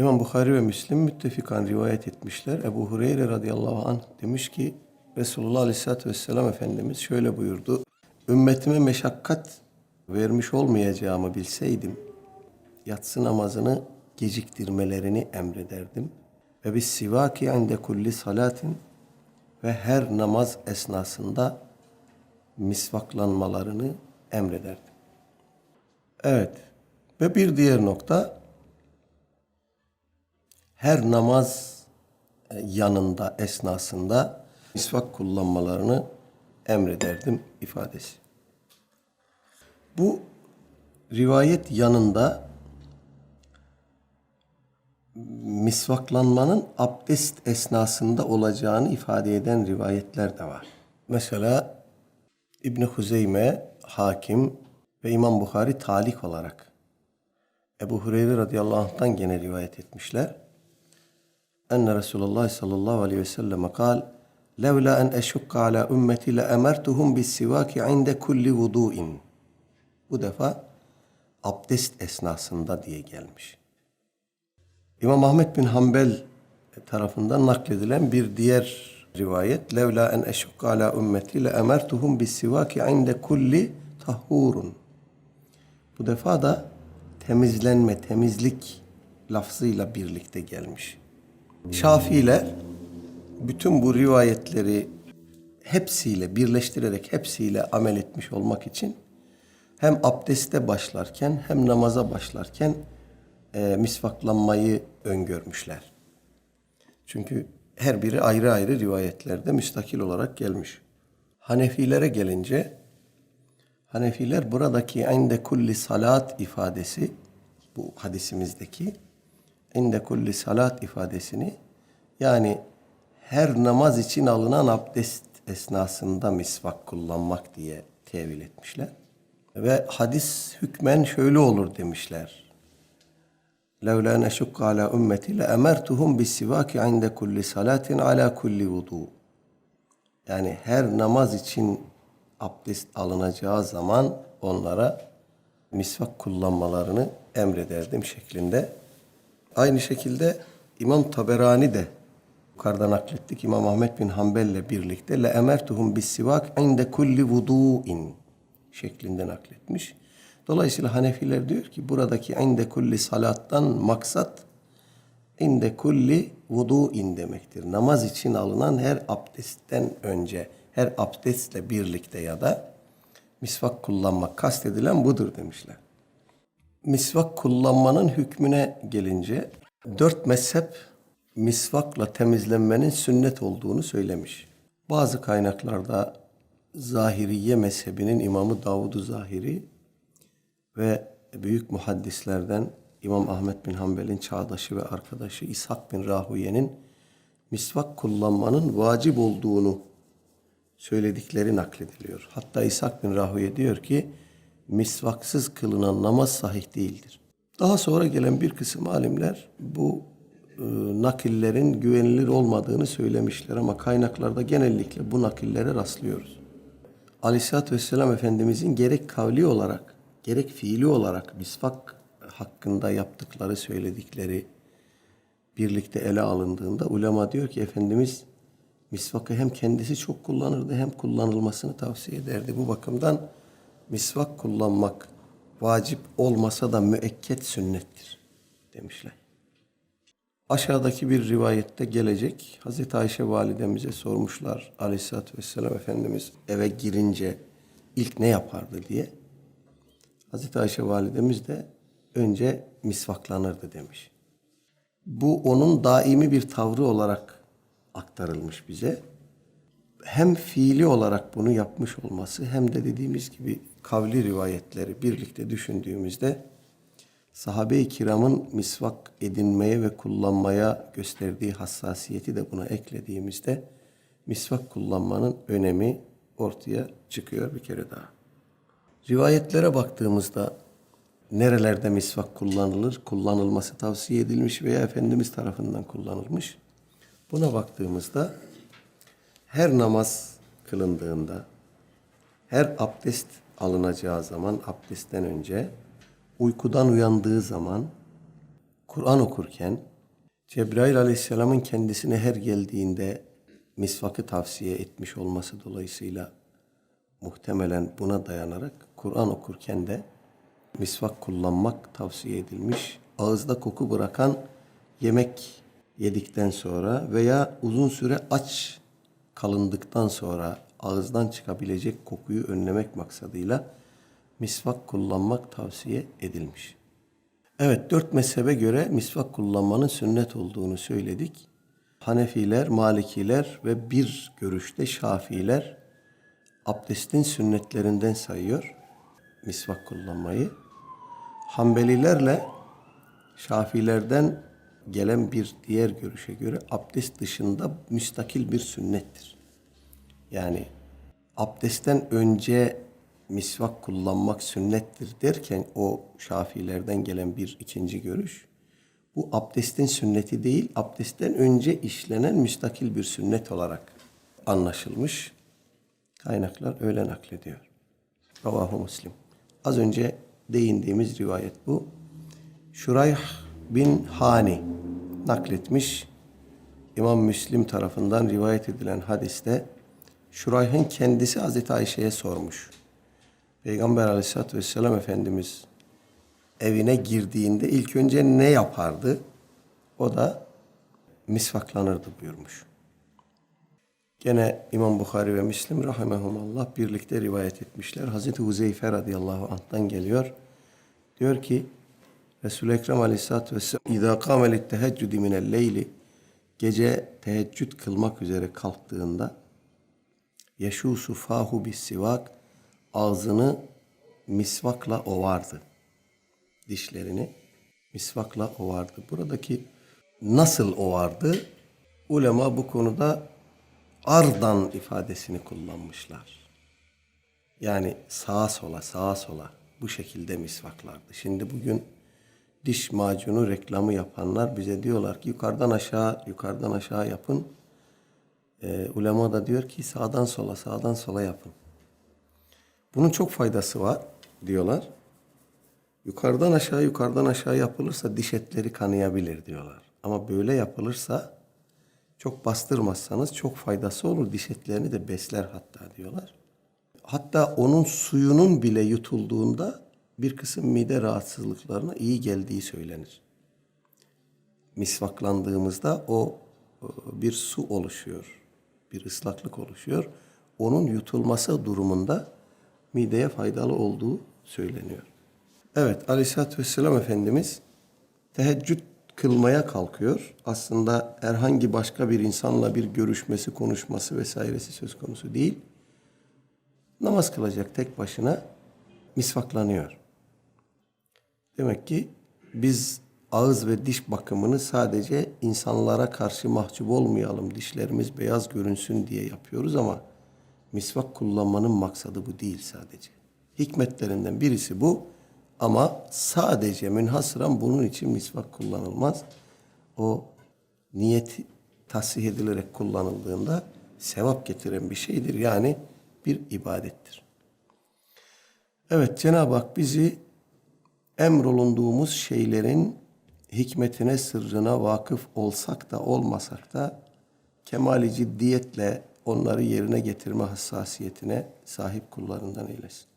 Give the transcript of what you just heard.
İmam Bukhari ve Müslim müttefikan rivayet etmişler. Ebu Hureyre radıyallahu anh demiş ki Resulullah aleyhissalatü vesselam Efendimiz şöyle buyurdu. Ümmetime meşakkat vermiş olmayacağımı bilseydim yatsı namazını geciktirmelerini emrederdim. Ve bis sivaki inde kulli salatin ve her namaz esnasında misvaklanmalarını emrederdim. Evet. Ve bir diğer nokta her namaz e, yanında esnasında misvak kullanmalarını emrederdim ifadesi. Bu rivayet yanında misvaklanmanın abdest esnasında olacağını ifade eden rivayetler de var. Mesela İbn Huzeyme, Hakim ve İmam Bukhari talik olarak Ebu Hureyre radıyallahu anh'tan gene rivayet etmişler. Enne Resulullah sallallahu aleyhi ve sellem kal Levla en eşukka ala ümmeti le emertuhum bis sivaki inde kulli vudu'in. Bu defa abdest esnasında diye gelmiş. İmam Ahmet bin Hanbel tarafından nakledilen bir diğer rivayet Levla en eşukka ala ümmeti le emertuhum bis sivaki inde kulli tahurun. Bu defa da temizlenme, temizlik lafzıyla birlikte gelmiş. Şafiiler bütün bu rivayetleri hepsiyle birleştirerek hepsiyle amel etmiş olmak için hem abdeste başlarken hem namaza başlarken e, misvaklanmayı öngörmüşler. Çünkü her biri ayrı ayrı rivayetlerde müstakil olarak gelmiş. Hanefilere gelince Hanefiler buradaki inde kulli salat ifadesi bu hadisimizdeki inde kulli salat ifadesini yani her namaz için alınan abdest esnasında misvak kullanmak diye tevil etmişler. Ve hadis hükmen şöyle olur demişler. لولا أن أشق على أمتي لأمرتهم بالسواك عند كل صلاة على كل وضوء. Yani her namaz için abdest alınacağı zaman onlara misvak kullanmalarını emrederdim şeklinde. Aynı şekilde İmam Taberani de yukarıda naklettik İmam Ahmet bin Hanbel ile birlikte le emertuhum bis sivak inde kulli vudu'in şeklinde nakletmiş. Dolayısıyla Hanefiler diyor ki buradaki inde kulli salattan maksat inde kulli vudu'in demektir. Namaz için alınan her abdestten önce, her abdestle birlikte ya da misvak kullanmak kastedilen budur demişler. Misvak kullanmanın hükmüne gelince dört mezhep misvakla temizlenmenin sünnet olduğunu söylemiş. Bazı kaynaklarda Zahiriye mezhebinin imamı Davud-u Zahiri ve büyük muhaddislerden İmam Ahmet bin Hanbel'in çağdaşı ve arkadaşı İshak bin Rahuye'nin misvak kullanmanın vacip olduğunu söyledikleri naklediliyor. Hatta İshak bin Rahuye diyor ki misvaksız kılınan namaz sahih değildir. Daha sonra gelen bir kısım alimler bu e, nakillerin güvenilir olmadığını söylemişler ama kaynaklarda genellikle bu nakillere rastlıyoruz. Aleyhisselatü Vesselam Efendimizin gerek kavli olarak gerek fiili olarak misvak hakkında yaptıkları söyledikleri birlikte ele alındığında ulema diyor ki Efendimiz misvakı hem kendisi çok kullanırdı hem kullanılmasını tavsiye ederdi. Bu bakımdan misvak kullanmak vacip olmasa da müekket sünnettir demişler. Aşağıdaki bir rivayette gelecek. Hazreti Ayşe validemize sormuşlar aleyhissalatü vesselam Efendimiz eve girince ilk ne yapardı diye. Hazreti Ayşe validemiz de önce misvaklanırdı demiş. Bu onun daimi bir tavrı olarak aktarılmış bize. Hem fiili olarak bunu yapmış olması hem de dediğimiz gibi kavli rivayetleri birlikte düşündüğümüzde sahabe-i kiramın misvak edinmeye ve kullanmaya gösterdiği hassasiyeti de buna eklediğimizde misvak kullanmanın önemi ortaya çıkıyor bir kere daha. Rivayetlere baktığımızda nerelerde misvak kullanılır, kullanılması tavsiye edilmiş veya Efendimiz tarafından kullanılmış. Buna baktığımızda her namaz kılındığında, her abdest alınacağı zaman, abdestten önce, uykudan uyandığı zaman, Kur'an okurken Cebrail aleyhisselamın kendisine her geldiğinde misvakı tavsiye etmiş olması dolayısıyla muhtemelen buna dayanarak Kur'an okurken de misvak kullanmak tavsiye edilmiş. Ağızda koku bırakan yemek yedikten sonra veya uzun süre aç kalındıktan sonra ağızdan çıkabilecek kokuyu önlemek maksadıyla misvak kullanmak tavsiye edilmiş. Evet, dört mezhebe göre misvak kullanmanın sünnet olduğunu söyledik. Hanefiler, Malikiler ve bir görüşte Şafiiler abdestin sünnetlerinden sayıyor misvak kullanmayı. Hanbelilerle Şafilerden gelen bir diğer görüşe göre abdest dışında müstakil bir sünnettir. Yani abdestten önce misvak kullanmak sünnettir derken o Şafilerden gelen bir ikinci görüş. Bu abdestin sünneti değil, abdestten önce işlenen müstakil bir sünnet olarak anlaşılmış. Kaynaklar öyle naklediyor. Ravahu Muslim. Az önce değindiğimiz rivayet bu. Şurayh bin Hani nakletmiş. İmam Müslim tarafından rivayet edilen hadiste Şurayh'ın kendisi Hazreti Ayşe'ye sormuş. Peygamber aleyhissalatü vesselam Efendimiz evine girdiğinde ilk önce ne yapardı? O da misvaklanırdı buyurmuş. Gene İmam Bukhari ve Müslim rahimehumallah birlikte rivayet etmişler. Hazreti Huzeyfe radıyallahu anh'tan geliyor. Diyor ki Resul-i Ekrem aleyhissalatü vesselam İzâ kâmelit teheccüdü minel leyli Gece teheccüd kılmak üzere kalktığında Yeşûsu fahu bis sivak Ağzını misvakla ovardı. Dişlerini misvakla ovardı. Buradaki nasıl ovardı? Ulema bu konuda ardan ifadesini kullanmışlar. Yani sağa sola, sağa sola bu şekilde misvaklardı. Şimdi bugün diş macunu reklamı yapanlar bize diyorlar ki yukarıdan aşağı, yukarıdan aşağı yapın. Ee, ulema da diyor ki sağdan sola, sağdan sola yapın. Bunun çok faydası var diyorlar. Yukarıdan aşağı, yukarıdan aşağı yapılırsa diş etleri kanayabilir diyorlar. Ama böyle yapılırsa çok bastırmazsanız çok faydası olur. Diş etlerini de besler hatta diyorlar. Hatta onun suyunun bile yutulduğunda bir kısım mide rahatsızlıklarına iyi geldiği söylenir. Misvaklandığımızda o e, bir su oluşuyor. Bir ıslaklık oluşuyor. Onun yutulması durumunda mideye faydalı olduğu söyleniyor. Evet Aleyhisselatü Vesselam Efendimiz teheccüd kılmaya kalkıyor. Aslında herhangi başka bir insanla bir görüşmesi, konuşması vesairesi söz konusu değil. Namaz kılacak tek başına misvaklanıyor. Demek ki biz ağız ve diş bakımını sadece insanlara karşı mahcup olmayalım, dişlerimiz beyaz görünsün diye yapıyoruz ama misvak kullanmanın maksadı bu değil sadece. Hikmetlerinden birisi bu ama sadece münhasıran bunun için misvak kullanılmaz. O niyet tasih edilerek kullanıldığında sevap getiren bir şeydir. Yani bir ibadettir. Evet Cenab-ı Hak bizi emrolunduğumuz şeylerin hikmetine, sırrına vakıf olsak da olmasak da kemali ciddiyetle onları yerine getirme hassasiyetine sahip kullarından eylesin.